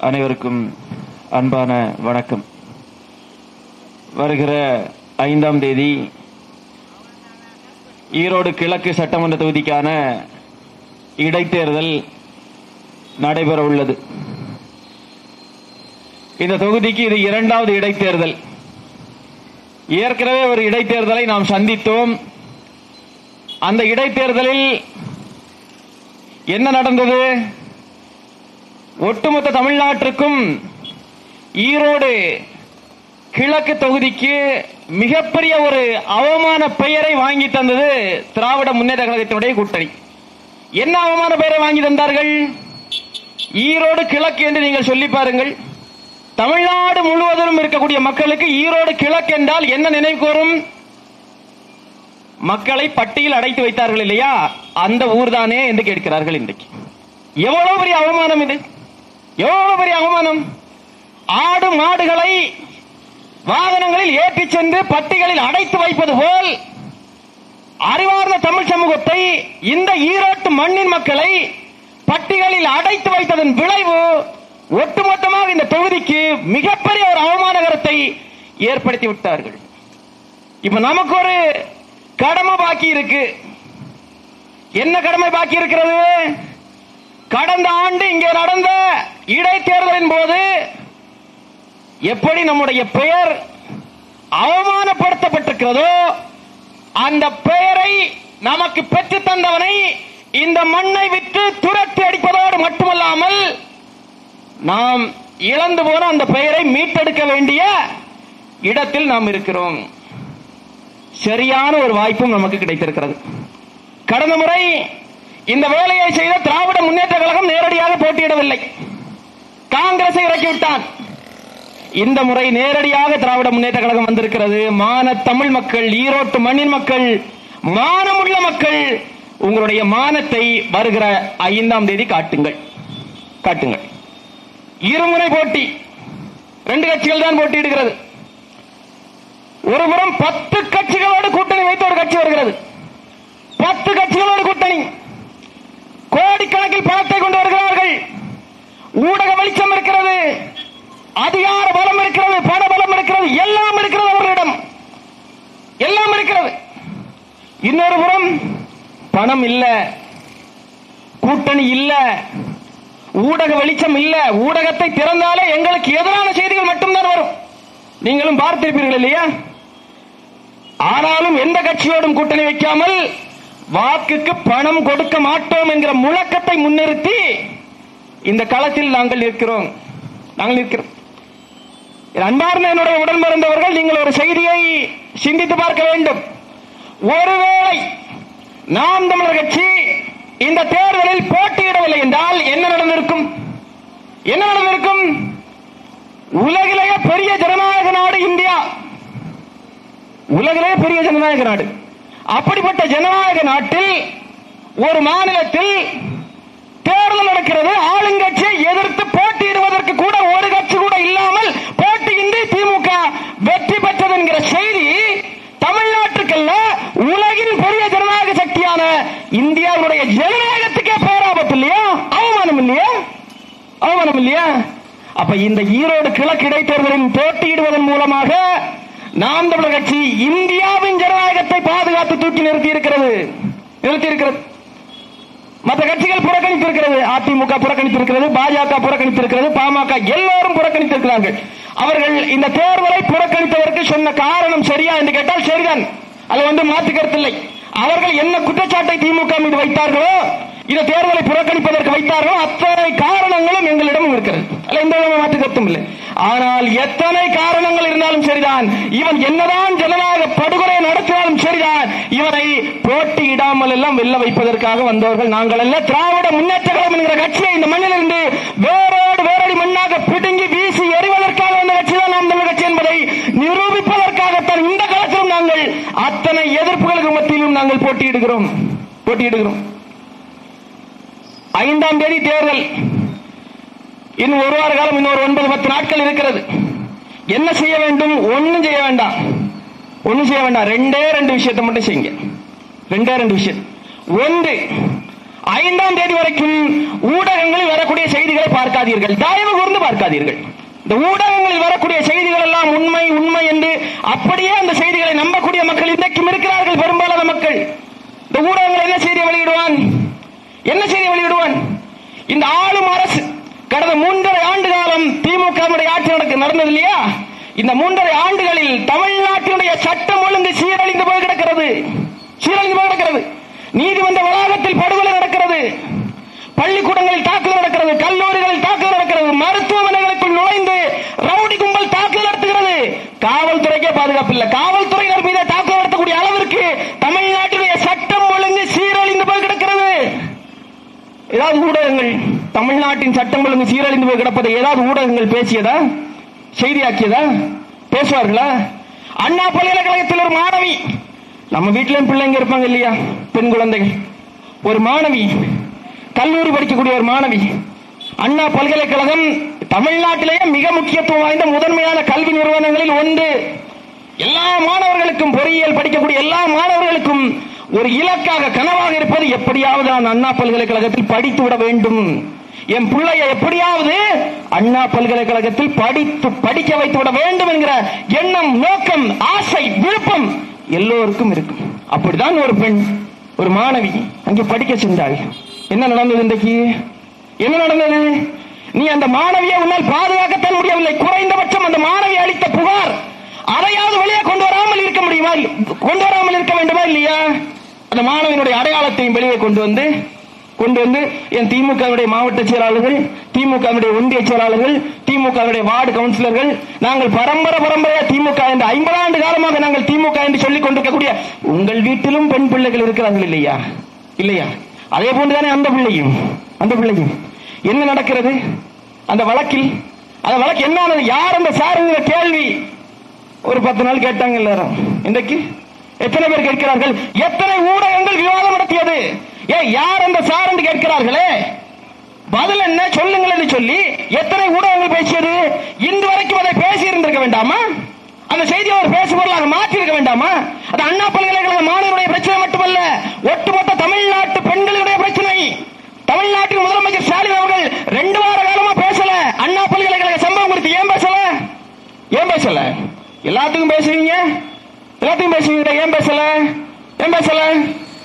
அனைவருக்கும் அன்பான வணக்கம். வருகிற ஐந்தாம் தேதி ஈரோடு கிழக்கு சட்டமன்ற தொகுதிக்கான இடைத்தேர்தல் நடைபெற உள்ளது. இந்த தொகுதிக்கு இது இரண்டாவது இடைத்தேர்தல். ஏற்கனவே ஒரு இடைத்தேர்தலை நாம் சந்தித்தோம். அந்த இடைத்தேர்தலில் என்ன நடந்தது? ஒட்டுமொத்த தமிழ்நாட்டிற்கும் ஈரோடு கிழக்கு தொகுதிக்கு மிகப்பெரிய ஒரு அவமான பெயரை வாங்கி தந்தது திராவிட முன்னேற்ற கழகத்தினுடைய கூட்டணி. என்ன அவமான பெயரை வாங்கி தந்தார்கள்? ஈரோடு கிழக்கு என்று நீங்கள் சொல்லி பாருங்கள். தமிழ்நாடு முழுவதும் இருக்கக்கூடிய மக்களுக்கு ஈரோடு கிழக்கு என்றால் என்ன நினைவு கூறும்? மக்களை பட்டியல் அடைத்து வைத்தார்கள் இல்லையா? அந்த ஊர் தானே என்று கேட்கிறார்கள் இன்றைக்கு. எவ்வளவு பெரிய அவமானம் இது? எவ்வளவு பெரிய அவமானம்? ஆடு மாடுகளை வாகனங்களில் ஏற்றி சென்று பட்டிகளில் அடைத்து வைப்பது போல் அறிவார்ந்த தமிழ் சமூகத்தை இந்த ஈரோட்டு மண்ணின் மக்களை பட்டிகளில் அடைத்து வைத்ததன் விளைவு ஒட்டுமொத்தமாக இந்த தொகுதிக்கு மிகப்பெரிய ஒரு அவமானகரத்தை ஏற்படுத்தி விட்டார்கள். இப்ப நமக்கு ஒரு கடமை பாக்கி இருக்கு. என்ன கடமை பாக்கி இருக்கிறது? கடந்த ஆண்டு இங்கே நடந்த இடைத்தேர்தலின் போது எப்படி நம்முடைய பெயர் அவமானப்படுத்தப்பட்டிருக்கிறதோ அந்த பெயரை நமக்கு பெற்று தந்தவனை இந்த மண்ணை விட்டு துரத்தி அடிப்பதோடு மட்டுமல்லாமல் நாம் இழந்து போன அந்த பெயரை மீட்டெடுக்க வேண்டிய இடத்தில் நாம் இருக்கிறோம். சரியான ஒரு வாய்ப்பும் நமக்கு கிடைத்திருக்கிறது. கடந்த முறை இந்த வேலையை செய்த திராவிட முன்னேற்ற கழகம் நேரடியாக போட்டியிடவில்லை. காங்கிரஸை இறக்கிவிட்டான் இந்த முறை நேரடியாக திராவிட முன்னேற்ற கழகம் வந்திருக்கிறது. மான தமிழ் மக்கள் ஈரோட்டு மண்ணின் மக்கள் மானமுள்ள மக்கள் உங்களுடைய மானத்தை வருகிற ஐந்தாம் தேதி காட்டுங்கள். காட்டுங்கள். இருமுறை போட்டி. ரெண்டு கட்சிகள் தான் போட்டியிடுகிறது. ஒருபுறம் பத்து கட்சிகளோடு கூட்டணி வைத்து ஒரு கட்சி வருகிறது. பத்து கட்சிகளோடு கூட்டணி. கோடிக்கணக்கில் பணத்தை கொண்டு வருகிறார்கள். ஊடக வெளிச்சம் இருக்கிறது அதிகார பலம் இருக்கிறது பண பலம் இருக்கிறது எல்லாம் இருக்கிறது அவர்களிடம். எல்லாம் இருக்கிறது. இன்னொரு புறம் பணம் இல்ல கூட்டணி இல்ல ஊடக வெளிச்சம் இல்ல ஊடகத்தை திறந்தாலே எங்களுக்கு எதிரான செய்திகள் மட்டும்தான் வரும். நீங்களும் பார்த்திருப்பீர்கள் இல்லையா? ஆனாலும் எந்த கட்சியோடும் கூட்டணி வைக்காமல் வாக்குக்கு பணம் கொடுக்க மாட்டோம் என்கிற முழக்கத்தை முன்னிறுத்தி இந்த களத்தில் நாங்கள் இருக்கிறோம் நாங்கள் இருக்கிறோம் அன்பார்ந்த என்னுடைய உடன் பிறந்தவர்கள் நீங்கள் ஒரு செய்தியை சிந்தித்து பார்க்க வேண்டும். ஒருவேளை நாம் தமிழர் கட்சி இந்த தேர்தலில் போட்டியிடவில்லை என்றால் என்ன நடந்திருக்கும்? என்ன நடந்திருக்கும்? உலகிலேயே பெரிய ஜனநாயக நாடு இந்தியா. உலகிலேயே பெரிய ஜனநாயக நாடு. அப்படிப்பட்ட ஜனநாயக நாட்டில் ஒரு மாநிலத்தில் தேர்தல் நடக்கிறது. ஆளுங்கட்சியை எதிர்த்து போட்டியிடுவதற்கு கூட ஒரு கட்சி கூட இல்லாமல் போட்டியின்றி திமுக வெற்றி பெற்றது என்கிற செய்தி தமிழ்நாட்டுக்கல்ல உலகின் பெரிய ஜனநாயக சக்தியான இந்தியாவுடைய ஜனநாயகத்துக்கே பேராபத்து இல்லையா? அவமானம் இல்லையா? அவமானம் இல்லையா? அப்ப இந்த ஈரோடு கிழக்கு இடைத்தேர்தலில் போட்டியிடுவதன் மூலமாக நாம் தமிழர் கட்சி இந்தியாவின் ஜனநாயகத்தை பாதுகாத்து தூக்கி நிறுத்தி இருக்கிறது நிறுத்தி இருக்கிறது மற்ற கட்சிகள் புறக்கணித்து இருக்கிறது அதிமுக புறக்கணித்து இருக்கிறது பாஜக புறக்கணித்து இருக்கிறது பாமக எல்லோரும் புறக்கணித்திருக்கிறார்கள். அவர்கள் இந்த தேர்தலை புறக்கணித்தவருக்கு சொன்ன காரணம் சரியா என்று கேட்டால் சரிதான். அது வந்து மாற்று கருத்தில்லை அவர்கள் என்ன குற்றச்சாட்டை திமுக மீது வைத்தார்களோ இந்த தேர்தலை புறக்கணிப்பதற்கு வைத்தார்களோ அத்தனை காரணங்களும் எங்களிடம் இருக்கிறது. அல்ல எந்த விதமான மாற்று கருத்தும் இல்லை. ஆனால் எத்தனை காரணங்கள் இருந்தாலும் சரிதான். இவன் என்னதான் ஜனநாயக படுகொலை நடத்தினாலும் சரிதான். இவனை போட்டியிடாமல் எல்லாம் வெல்ல வைப்பதற்காக வந்தவர்கள் நாங்கள் அல்ல. திராவிட முன்னேற்ற கழகம் என்கிற கட்சியை இந்த மண்ணிலிருந்து வேரோடு வேரடி மண்ணாக பிடுங்கி வீசி எறிவதற்காக வந்த கட்சி தான் நாம் தமிழ் கட்சி என்பதை நிரூபிப்பதற்காகத்தான் இந்த காலத்திலும் நாங்கள் அத்தனை எதிர்ப்புகளுக்கு மத்தியிலும் நாங்கள் போட்டியிடுகிறோம். போட்டியிடுகிறோம். ஐந்தாம் தேதி தேர்தல். இன்னும் ஒரு வார காலம் இன்னொரு ஒன்பது பத்து நாட்கள் இருக்கிறது. என்ன செய்ய வேண்டும்? ஒண்ணும் செய்ய வேண்டாம். ஒண்ணும் செய்ய வேண்டாம். ரெண்டே ரெண்டு விஷயத்தை மட்டும் செய்யுங்க. ரெண்டே ரெண்டு விஷயம். ஒன்று ஐந்தாம் தேதி வரைக்கும் ஊடகங்களில் வரக்கூடிய செய்திகளை பார்க்காதீர்கள். தயவு கூர்ந்து பார்க்காதீர்கள். இந்த ஊடகங்களில் வரக்கூடிய செய்திகள் எல்லாம் உண்மை உண்மை என்று அப்படியே அந்த செய்திகளை நம்பக்கூடிய மக்கள் இன்றைக்கும் இருக்கிறார்கள் பெரும்பாலான மக்கள். இந்த ஊடகங்கள் என்ன செய்தியை வெளியிடுவான்? என்ன செய்தியை வெளியிடுவான்? இந்த ஆளும் அரசு கடந்த மூன்றரை ஆண்டு காலம் திமுக ஆட்சி நடக்க நடந்தது இல்லையா இந்த மூன்றரை ஆண்டுகளில் தமிழ்நாட்டினுடைய சட்டம் ஒழுங்கு சீரழிந்து போய் கிடக்கிறது. சீரழிந்து போய் கிடக்கிறது. நீதிமன்ற வளாகத்தில் படுகொலை நடக்கிறது. பள்ளிக்கூடங்களில் தாக்குதல் நடக்கிறது. கல்லூரிகளில் தாக்குதல் நடக்கிறது. மருத்துவமனைகளுக்குள் நுழைந்து ரவுடி கும்பல் தாக்குதல் நடத்துகிறது. காவல்துறைக்கே பாதுகாப்பு இல்லை. காவல்துறையினர் மீது தாக்குதல் நடத்தக்கூடிய அளவிற்கு தமிழ்நாட்டினுடைய சட்டம் ஒழுங்கு சீரழிந்து போய் கிடக்கிறது ஏதாவது ஊடகங்கள் தமிழ்நாட்டின் சட்டம் ஒழுங்கு சீரழிந்து போய் கிடப்பதை ஏதாவது ஊடகங்கள் பேசியதா? செய்தியாக்கியதா? பேசுவார்களா? அண்ணா பல்கலைக்கழகத்தில் ஒரு மாணவி. நம்ம வீட்டிலும் பிள்ளைங்க இருப்பாங்க இல்லையா? பெண் குழந்தைகள். ஒரு மாணவி. கல்லூரி படிக்கக்கூடிய ஒரு மாணவி. அண்ணா பல்கலைக்கழகம் தமிழ்நாட்டிலேயே மிக முக்கியத்துவம் வாய்ந்த முதன்மையான கல்வி நிறுவனங்களில் ஒன்று. எல்லா மாணவர்களுக்கும் பொறியியல் படிக்கக்கூடிய எல்லா மாணவர்களுக்கும் ஒரு இலக்காக கனவாக இருப்பது எப்படியாவது அந்த அண்ணா பல்கலைக்கழகத்தில் படித்து விட வேண்டும். என் பிள்ளைய எப்படியாவது அண்ணா பல்கலைக்கழகத்தில் படித்து படிக்க வைத்து விட வேண்டும் என்கிற எண்ணம் நோக்கம் ஆசை விருப்பம் எல்லோருக்கும் இருக்கும். அப்படிதான் ஒரு பெண் ஒரு மாணவி அங்கே படிக்க சென்றாள். என்ன நடந்தது இன்றைக்கு? என்ன நடந்தது? நீ அந்த மாணவியை உன்னால் பாதுகாக்கத்தான் முடியவில்லை. குறைந்தபட்சம் அந்த மாணவி அளித்த புகார் அதையாவது வெளியே கொண்டு வராமல் இருக்க முடியுமா? கொண்டு வராமல் இருக்க வேண்டுமா இல்லையா? அந்த மாணவியினுடைய அடையாளத்தையும் வெளியே கொண்டு வந்து கொண்டு வந்து என் திமுகவுடைய மாவட்ட செயலாளர்கள் திமுகவுடைய ஒன்றிய செயலாளர்கள் திமுகவுடைய வார்டு கவுன்சிலர்கள் நாங்கள் பரம்பரை பரம்பரையா திமுக என்று ஐம்பது ஆண்டு காலமாக நாங்கள் திமுக என்று சொல்லிக் கொண்டிருக்கக்கூடிய உங்கள் வீட்டிலும் பெண் பிள்ளைகள் இருக்கிறார்கள் இல்லையா? இல்லையா? அதே போன்றுதானே அந்த பிள்ளையும் அந்த பிள்ளையும். என்ன நடக்கிறது? அந்த வழக்கில் அந்த வழக்கு என்ன ஆனது? யார் அந்த சாருங்கிற கேள்வி? ஒரு பத்து நாள் கேட்டாங்க எல்லாரும். இன்றைக்கு எத்தனை பேர் கேட்கிறார்கள்? எத்தனை ஊடகங்கள் விவாதம் நடத்தியது? ஏ யார் அந்த சார் என்று கேட்கிறார்களே? பதில் என்ன? சொல்லுங்கள் என்று சொல்லி எத்தனை ஊடகங்கள் பேசியது? இன்று வரைக்கும் அதை பேசி இருந்திருக்க வேண்டாமா? அந்த செய்தியை ஒரு பேசுபொருளாக மாற்றி இருக்க வேண்டாமா? அது அண்ணா பல்கலைக்கழக மாணவருடைய பிரச்சனை மட்டுமல்ல ஒட்டுமொத்த தமிழ்நாட்டு பெண்களுடைய பிரச்சனை. தமிழ்நாட்டின் முதலமைச்சர் ஸ்டாலின் அவர்கள் ரெண்டு வார காலமா பேசல. அண்ணா பல்கலைக்கழக சம்பவம் குறித்து ஏன் பேசல? ஏன் பேசல? எல்லாத்துக்கும் பேசுவீங்க? எல்லாத்துக்கும் பேசுவீங்க. ஏன் பேசல? ஏன் பேசல?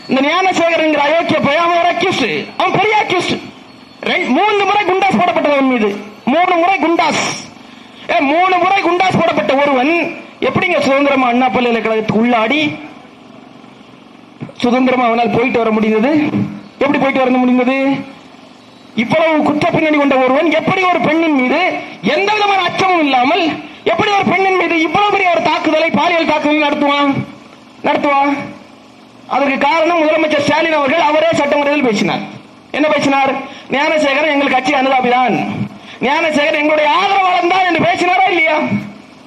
இந்த ஞானசேகரங்கிற அயோக்கிய பையன் அவன் ஒரு அக்யூஸ்ட் அவன் பெரிய அக்யூஸ்ட் மூணு முறை குண்டாஸ் போடப்பட்டவன் மீது. மூணு முறை குண்டாஸ். ஏ, மூணு முறை குண்டாஸ் போடப்பட்ட ஒருவன் எப்படிங்க சுதந்திரமா அண்ணா பல்கலைக்கழகத்துக்கு உள்ளாடி? சுதந்திரமா அவனால் போயிட்டு வர முடிந்தது? எப்படி போயிட்டு வர முடிந்தது? இவ்வளவு குற்ற பின்னணி கொண்ட ஒருவன் எப்படி ஒரு பெண்ணின் மீது எந்த விதமான அச்சமும் இல்லாமல் எப்படி ஒரு பெண்ணின் மீது இவ்வளவு பெரிய ஒரு தாக்குதலை பாலியல் தாக்குதல் நடத்துவான்? நடத்துவான் அதற்கு காரணம் முதலமைச்சர் ஸ்டாலின் அவர்கள் அவரே சட்டமன்றத்தில் பேசினார். என்ன பேசினார்? ஞானசேகரன் எங்கள் கட்சி அனுதாபிதான். ஞானசேகரன் எங்களுடைய ஆதரவாளன் தான் என்று பேசினாரா இல்லையா?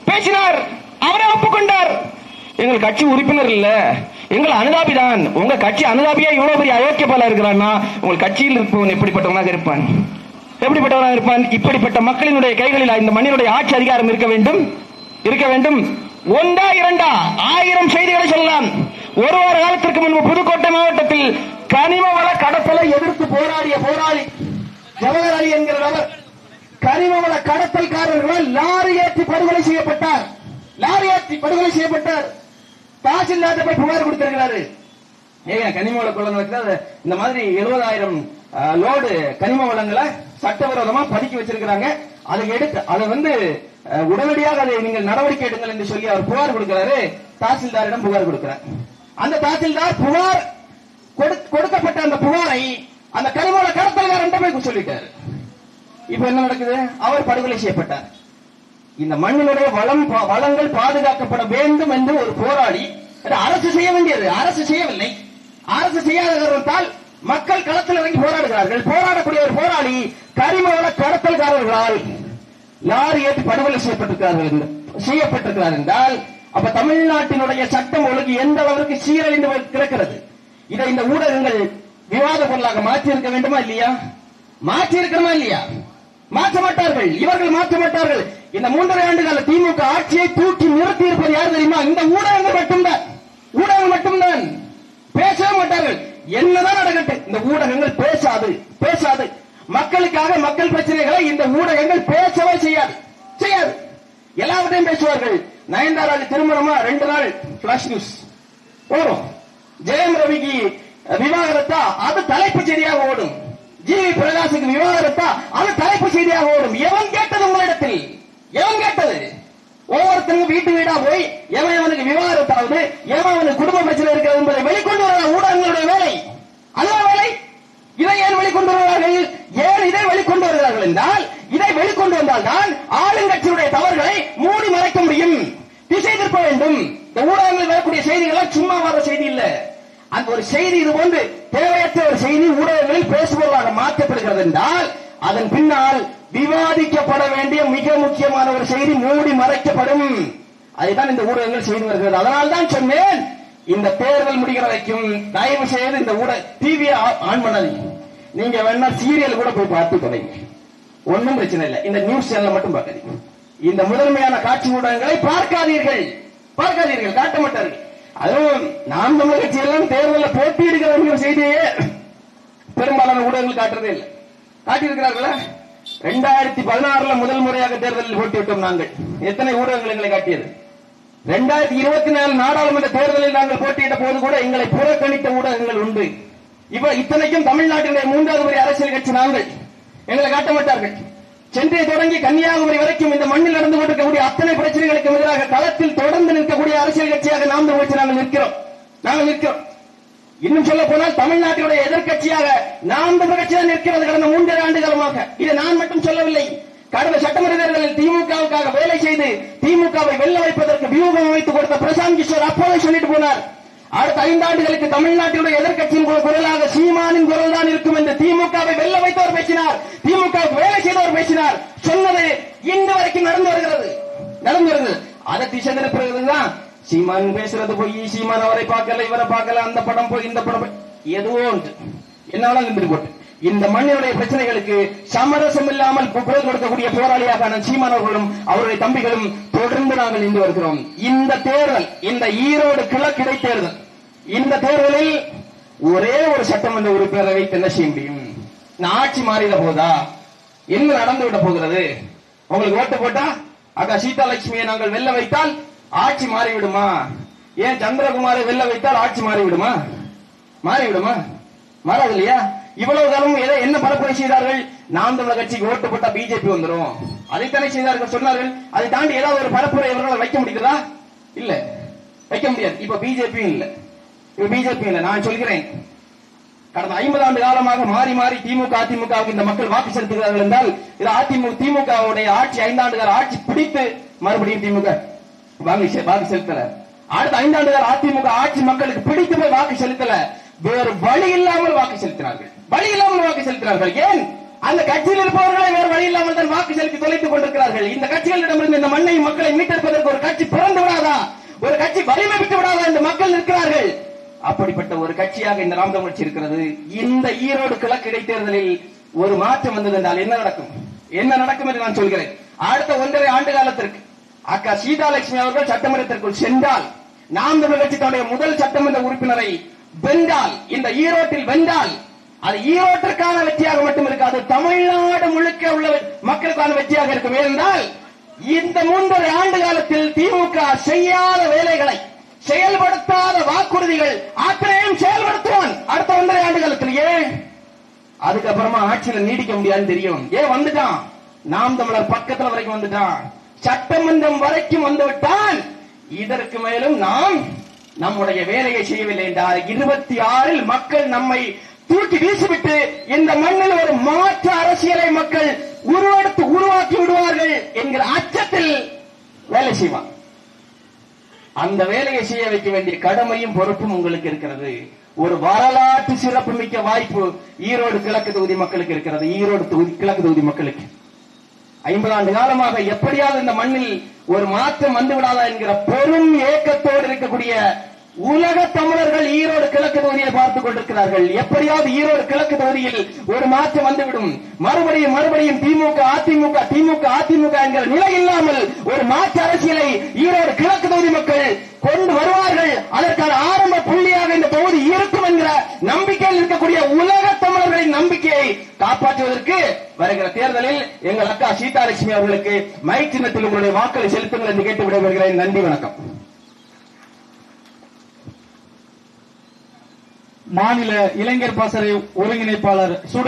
பேசினார். அவரே ஒப்புக்கொண்டார். எங்கள் கட்சி உறுப்பினர் இல்ல. எங்கள் அனுதாபிதான். உங்க கட்சி அனுதாபியா இவ்வளவு பெரிய அயோக்கிய போல இருக்கிறான்னா உங்கள் கட்சியில் இருப்பவன் எப்படிப்பட்டவனாக இருப்பான்? எப்படிப்பட்டவனாக இருப்பான்? இப்படிப்பட்ட மக்களினுடைய கைகளில் இந்த மண்ணினுடைய ஆட்சி அதிகாரம் இருக்க வேண்டும்? இருக்க வேண்டும். ஒன்றா இரண்டா? ஆயிரம் செய்திகளை சொல்லலாம். ஒரு வார காலத்திற்கு முன்பு புதுக்கோட்டை மாவட்டத்தில் கனிம வள கடத்தலை எதிர்த்து போராடிய போராளி ஜவஹர் அலி என்கிற நபர் கனிம வள கடத்தல்காரர்களால் லாரி ஏற்றி படுகொலை செய்யப்பட்டார். லாரி ஏற்றி படுகொலை செய்யப்பட்டார். தாசில்தார் போய் புகார் கொடுத்திருக்கிறாரு. ஏங்க கனிம வள கொள்ள இந்த மாதிரி எழுபதாயிரம் லோடு கனிம வளங்களை சட்டவிரோதமா பதுக்கி வச்சிருக்கிறாங்க. அதை எடுத்து அதை வந்து உடனடியாக அதை நீங்கள் நடவடிக்கை எடுங்கள் என்று சொல்லி அவர் புகார் கொடுக்கிறாரு. தாசில்தாரிடம் புகார் கொடுக்கிறார். அந்த தாசில்தார் புகார் கொடுக்கப்பட்ட அந்த புகாரை அந்த கனிம வள கடத்தல்காரன் போய் சொல்லிட்டாரு. இப்ப என்ன நடக்குது? அவர் படுகொலை செய்யப்பட்டார். இந்த மண்ணினுடைய வளம் வளங்கள் பாதுகாக்கப்பட வேண்டும் என்று ஒரு போராளி அரசு செய்ய வேண்டியது. அரசு செய்யவில்லை. அரசு செய்யாத காரணத்தால் மக்கள் களத்தில் இறங்கி போராடுகிறார்கள். போராடக்கூடிய ஒரு போராளி கரிமவள கடத்தல்காரர்களால் லாரி ஏற்றி படுகொலை செய்யப்பட்டிருக்கிறார்கள் என்று- செய்யப்பட்டிருக்கிறார் என்றால் அப்ப தமிழ்நாட்டினுடைய சட்டம் ஒழுங்கு எந்த அளவுக்கு சீரழிந்து கிடக்கிறது? இதை இந்த ஊடகங்கள் விவாத பொருளாக மாற்றியிருக்க வேண்டுமா இல்லையா? மாற்றியிருக்கணுமா இல்லையா? மாற்ற மாட்டார்கள் இவர்கள் மாற்ற மாட்டார்கள் இந்த மூன்றரை ஆண்டு கால திமுக ஆட்சியை தூக்கி நிறுத்தி இருப்பது யார் தெரியுமா? இந்த ஊடகங்கள் மட்டும்தான். ஊடகங்கள் மட்டும்தான். பேசவே மாட்டார்கள். என்னதான் நடக்கட்டும். இந்த ஊடகங்கள் பேசாது. பேசாது. மக்களுக்காக மக்கள் பிரச்சனைகளை இந்த ஊடகங்கள் பேசவே செய்யாது. செய்யாது. எல்லாவற்றையும் பேசுவார்கள். நயன்தாராஜ் திருமணமா ரெண்டு நாள் பிளாஷ் நியூஸ் போறோம். ஜெயம் ரவிக்கு விவாகரத்தா அது தலைப்பு செய்தியாக ஓடும். ஜிவி பிரகாசுக்கு விவாகரத்தா அது தலைப்பு செய்தியாக ஓடும். எவன் கேட்டது உங்களிடத்தில்? எவன் கேட்டது? ஒவ்வொருத்தரும் வீட்டு வீடா போய் எவன் அவனுக்கு விவாகரத்தாவது எவன் அவனுக்கு குடும்ப பிரச்சனை இருக்கிறது என்பதை வெளிக்கொண்டு வர ஊடகங்களுடைய வேலை. அல்ல வேலை இதை ஏன் வெளிக்கொண்டு வருகிறார்கள்? ஏன் இதை வெளிக்கொண்டு வருகிறார்கள் என்றால் இதை வெளிக்கொண்டு வந்தால் தான் ஆளுங்கட்சியுடைய தவறுகளை மூடி மறைக்க முடியும் திசை திருப்ப வேண்டும்? இந்த ஊடகங்களில் வரக்கூடிய செய்திகள் சும்மா வர செய்தி இல்ல. அந்த ஒரு செய்தி இது போன்று தேவையற்ற ஒரு செய்தி ஊடகங்களில் பேசுபொருளாக மாற்றப்படுகிறது என்றால் அதன் பின்னால் விவாதிக்கப்பட வேண்டிய மிக முக்கியமான ஒரு செய்தி மூடி மறைக்கப்படும். அதுதான் இந்த ஊடகங்கள் செய்து வருகிறது. அதனால் தான் சொன்னேன் இந்த தேர்தல் முடிகிற வரைக்கும் தயவு செய்து இந்த ஊட டிவியை ஆன் பண்ணாதீங்க. நீங்க வேணா சீரியல் கூட போய் பார்த்து தொலைங்க. ஒண்ணும் பிரச்சனை இல்லை. இந்த நியூஸ் சேனல் மட்டும் பார்க்காதீங்க. இந்த முதன்மையான காட்சி ஊடகங்களை பார்க்காதீர்கள். பார்க்காதீர்கள் காட்ட மாட்டார்கள். அதுவும் நாம் தமிழ் கட்சியெல்லாம் தேர்தலில் போட்டியிடுகிற செய்தியே பெரும்பாலான ஊடகங்கள் காட்டுறதே இல்லை. காட்டியிருக்கிறார்களா? ரெண்டாயிரத்தி பதினாறுல முதல் முறையாக தேர்தலில் போட்டியிட்டோம் நாங்கள். எத்தனை ஊடகங்கள் எங்களை காட்டியது? ரெண்டாயிரத்தி இருபத்தி நாலு நாடாளுமன்ற தேர்தலில் நாங்கள் போட்டியிட்ட போது கூட எங்களை புறக்கணித்த ஊடகங்கள் உண்டு. இவ இத்தனைக்கும் தமிழ்நாட்டினுடைய மூன்றாவது முறை அரசியல் கட்சி நாங்கள். எங்களை காட்ட மாட்டார்கள். சென்னை தொடங்கி கன்னியாகுமரி வரைக்கும் இந்த மண்ணில் நடந்து கொண்டிருக்கக்கூடிய அத்தனை பிரச்சனைகளுக்கு எதிராக களத்தில் தொடர்ந்து நிற்கக்கூடிய அரசியல் கட்சியாக நாம் நாங்கள் நிற்கிறோம். நாங்கள் நிற்கிறோம். இன்னும் சொல்ல போனால் தமிழ்நாட்டினுடைய எதிர்க்கட்சியாக நாம் தமிழ் கட்சி தான் நிற்கிறது கடந்த மூன்றரை ஆண்டு காலமாக இதை நான் மட்டும் சொல்லவில்லை. கடந்த சட்டமன்ற தேர்தலில் திமுகவுக்காக வேலை செய்து திமுகவை வெல்ல வைப்பதற்கு வியூகம் அமைத்து கொடுத்த பிரசாந்த் கிஷோர் அப்போதை சொல்லிட்டு போனார். அடுத்த ஐந்தாண்டுகளுக்கு தமிழ்நாட்டினுடைய எதிர்கட்சியின் குரலாக சீமானின் குரல் தான் இருக்கும் என்று திமுகவை வெல்ல வைத்தவர் பேசினார். திமுக வேலை செய்தவர் பேசினார். சொன்னது இன்று வரைக்கும் நடந்து வருகிறது. நடந்து வருகிறது அதை திசை திருப்புறதுதான் சீமான் பேசுறது போய் சீமான் அவரை பார்க்கல இவரை பார்க்கல அந்த படம் போய் இந்த படம் போய். எதுவோ ஒன்று. என்னால நின்று போட்டு. இந்த மண்ணினுடைய பிரச்சனைகளுக்கு சமரசம் இல்லாமல் குரல் கொடுக்கக்கூடிய போராளியாக சீமானவர்களும் அவருடைய தம்பிகளும் தொடர்ந்து நாங்கள் நின்று வருகிறோம். இந்த தேர்தல் இந்த ஈரோடு கிழக்கு இடைத்தேர்தல் இந்த தேர்தலில் ஒரே ஒரு சட்டமன்ற உறுப்பினரை வைத்து என்ன செய்ய முடியும்? ஆட்சி மாறிட போதா? என்ன நடந்து விட போகிறது? உங்களுக்கு ஓட்டு போட்டா? அக்கா சீதாலட்சுமியை நாங்கள் வெல்ல வைத்தால் ஆட்சி மாறிவிடுமா? ஏன் சந்திரகுமாரை வெல்ல வைத்தால் ஆட்சி மாறிவிடுமா? மாறிவிடுமா? மாறாது இல்லையா? இவ்வளவு காலம் எதை என்ன பரப்புரை செய்தார்கள்? நாம் தமிழர் கட்சிக்கு ஓட்டு போட்டா பிஜேபி வந்துரும். அதைத்தானே செய்தார்கள்? சொன்னார்கள். அதை தாண்டி ஏதாவது ஒரு பரப்புரை இவர்களால் வைக்க முடிகிறதா? இல்ல. வைக்க முடியாது. இப்ப பிஜேபி இல்ல. இப்ப பிஜேபி இல்ல. நான் சொல்கிறேன். கடந்த ஐம்பது ஆண்டு காலமாக மாறி மாறி திமுக அதிமுகவுக்கு இந்த மக்கள் வாக்கு செலுத்துகிறார்கள் என்றால் இது அதிமுக திமுகவுடைய ஆட்சி ஐந்தாண்டு கால ஆட்சி பிடித்து மறுபடியும் திமுக வாக்கு வாக்கு செலுத்தல. அடுத்த ஐந்தாண்டு கால அதிமுக ஆட்சி மக்களுக்கு பிடித்து போய் வாக்கு செலுத்தல. வேறு வழி இல்லாமல் வாக்கு செலுத்தினார்கள். வழி இல்லாமல் வாக்கு செலுத்தினார்கள். ஏன்? அந்த கட்சியில் இருப்பவர்களை வேறு வழி இல்லாமல் தான் வாக்கு செலுத்தி தொலைத்துக் கொண்டிருக்கிறார்கள். இந்த கட்சிகளிடமிருந்து இந்த மண்ணை மக்களை மீட்டெடுப்பதற்கு ஒரு கட்சி பிறந்து விடாதா? ஒரு கட்சி வலிமை விட்டு விடாதா என்று மக்கள் நிற்கிறார்கள். அப்படிப்பட்ட ஒரு கட்சியாக இந்த ராம் தமிழ்ச்சி இருக்கிறது. இந்த ஈரோடு கிழக்கு இடைத்தேர்தலில் ஒரு மாற்றம் வந்தது என்றால் என்ன நடக்கும்? என்ன நடக்கும் என்று நான் சொல்கிறேன். அடுத்த ஒன்றரை ஆண்டு காலத்திற்கு அக்கா சீதாலட்சுமி அவர்கள் சட்டமன்றத்திற்குள் சென்றால் நாம் தமிழ் கட்சி தன்னுடைய முதல் சட்டமன்ற உறுப்பினரை வென்றால் இந்த ஈரோட்டில் வென்றால் அது ஈரோட்டிற்கான வெற்றியாக மட்டும் இருக்காது தமிழ்நாடு முழுக்க உள்ள மக்களுக்கான வெற்றியாக இருக்கும். ஏனென்றால் இந்த மூன்றரை ஆண்டு காலத்தில் திமுக செய்யாத வேலைகளை செயல்படுத்தாத வாக்குறுதிகள் அத்தனையும் செயல்படுத்துவான். அடுத்த ஒன்றரை ஆண்டு காலத்தில் ஏன்? அதுக்கப்புறமா ஆட்சியில நீடிக்க முடியாதுன்னு தெரியும். ஏன் வந்துட்டான்? நாம் தமிழர் பக்கத்துல வரைக்கும் வந்துட்டான். சட்டமன்றம் வரைக்கும் வந்துவிட்டான் இதற்கு மேலும் நாம் நம்முடைய வேலையை செய்யவில்லை என்றால் இருபத்தி ஆறில் மக்கள் நம்மை தூக்கி வீசிவிட்டு இந்த மண்ணில் ஒரு மாற்று அரசியலை மக்கள் உருவெடுத்து உருவாக்கி விடுவார்கள் என்கிற அச்சத்தில் வேலை செய்வான் அந்த வேலையை செய்ய வைக்க வேண்டிய கடமையும் பொறுப்பும் உங்களுக்கு இருக்கிறது. ஒரு வரலாற்று சிறப்புமிக்க வாய்ப்பு ஈரோடு கிழக்கு தொகுதி மக்களுக்கு இருக்கிறது. ஈரோடு தொகுதி கிழக்கு தொகுதி மக்களுக்கு. ஐம்பது ஆண்டு காலமாக எப்படியாவது இந்த மண்ணில் ஒரு மாற்றம் வந்து விடாதா என்கிற பெரும் ஏக்கத்தோடு இருக்கக்கூடிய உலக தமிழர்கள் ஈரோடு கிழக்கு தொகுதியை பார்த்துக் கொண்டிருக்கிறார்கள். எப்படியாவது ஈரோடு கிழக்கு தொகுதியில் ஒரு மாற்றம் வந்துவிடும். மறுபடியும் மறுபடியும் திமுக அதிமுக திமுக அதிமுக என்கிற நிலை இல்லாமல் ஒரு மாற்று அரசியலை ஈரோடு கிழக்கு தொகுதி மக்கள் கொண்டு வருவார்கள். அதற்கான ஆரம்ப புள்ளியாக இந்த தொகுதி இருக்கும் என்கிற நம்பிக்கையில் இருக்கக்கூடிய உலக தமிழர்களின் நம்பிக்கையை காப்பாற்றுவதற்கு வருகிற தேர்தலில் எங்கள் அக்கா சீதாலட்சுமி அவர்களுக்கு மை சின்னத்தில் உங்களுடைய வாக்களை செலுத்துங்கள் என்று கேட்டு விடைபெறுகிறேன். நன்றி வணக்கம். மாநில இளைஞர் பாசறை ஒருங்கிணைப்பாளர் சுட